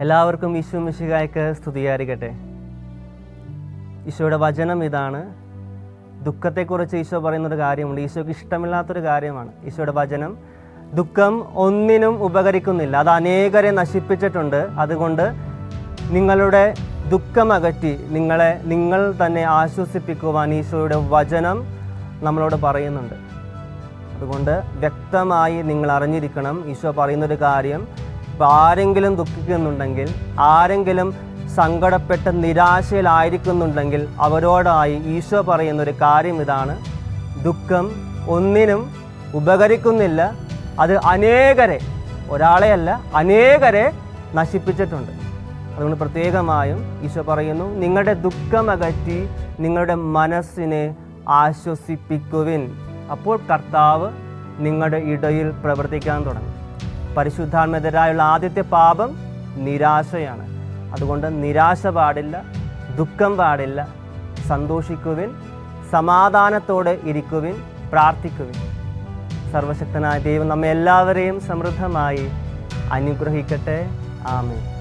എല്ലാവർക്കും ഈശോ മിശികായ്ക്ക് സ്തുതിയായിരിക്കട്ടെ ഈശോയുടെ വചനം ഇതാണ്. ദുഃഖത്തെക്കുറിച്ച് ഈശോ പറയുന്നൊരു കാര്യമുണ്ട്. ഈശോയ്ക്ക് ഇഷ്ടമില്ലാത്തൊരു കാര്യമാണ്. ഈശോയുടെ വചനം ദുഃഖം ഒന്നിനും ഉപകരിക്കുന്നില്ല. അത് അനേകരെ നശിപ്പിച്ചിട്ടുണ്ട്. അതുകൊണ്ട് നിങ്ങളുടെ ദുഃഖമകറ്റി നിങ്ങളെ നിങ്ങൾ തന്നെ ആശ്വസിപ്പിക്കുവാൻ ഈശോയുടെ വചനം നമ്മളോട് പറയുന്നുണ്ട്. അതുകൊണ്ട് വ്യക്തമായി നിങ്ങൾ അറിഞ്ഞിരിക്കണം. ഈശോ പറയുന്നൊരു കാര്യം ഇപ്പോൾ ആരെങ്കിലും ദുഃഖിക്കുന്നുണ്ടെങ്കിൽ ആരെങ്കിലും സങ്കടപ്പെട്ട് നിരാശയിലായിരിക്കുന്നുണ്ടെങ്കിൽ അവരോടായി ഈശോ പറയുന്നൊരു കാര്യം ഇതാണ്. ദുഃഖം ഒന്നിനും ഉപകരിക്കുന്നില്ല. അത് അനേകരെ ഒരാളെയല്ല അനേകരെ നശിപ്പിച്ചിട്ടുണ്ട്. അതുകൊണ്ട് പ്രത്യേകമായും ഈശോ പറയുന്നു നിങ്ങളുടെ ദുഃഖം അകറ്റി നിങ്ങളുടെ മനസ്സിനെ ആശ്വസിപ്പിക്കുവിൻ. അപ്പോൾ കർത്താവ് നിങ്ങളുടെ ഇടയിൽ പ്രവർത്തിക്കാൻ തുടങ്ങും. പരിശുദ്ധാത്മതരായുള്ള ആദ്യത്തെ പാപം നിരാശയാണ്. അതുകൊണ്ട് നിരാശ പാടില്ല ദുഃഖം പാടില്ല സന്തോഷിക്കുവിൻ സമാധാനത്തോടെ ഇരിക്കുവിൻ പ്രാർത്ഥിക്കുവിൻ. സർവശക്തനായ ദൈവം നമ്മെ എല്ലാവരെയും സമൃദ്ധമായി അനുഗ്രഹിക്കട്ടെ. ആമേൻ.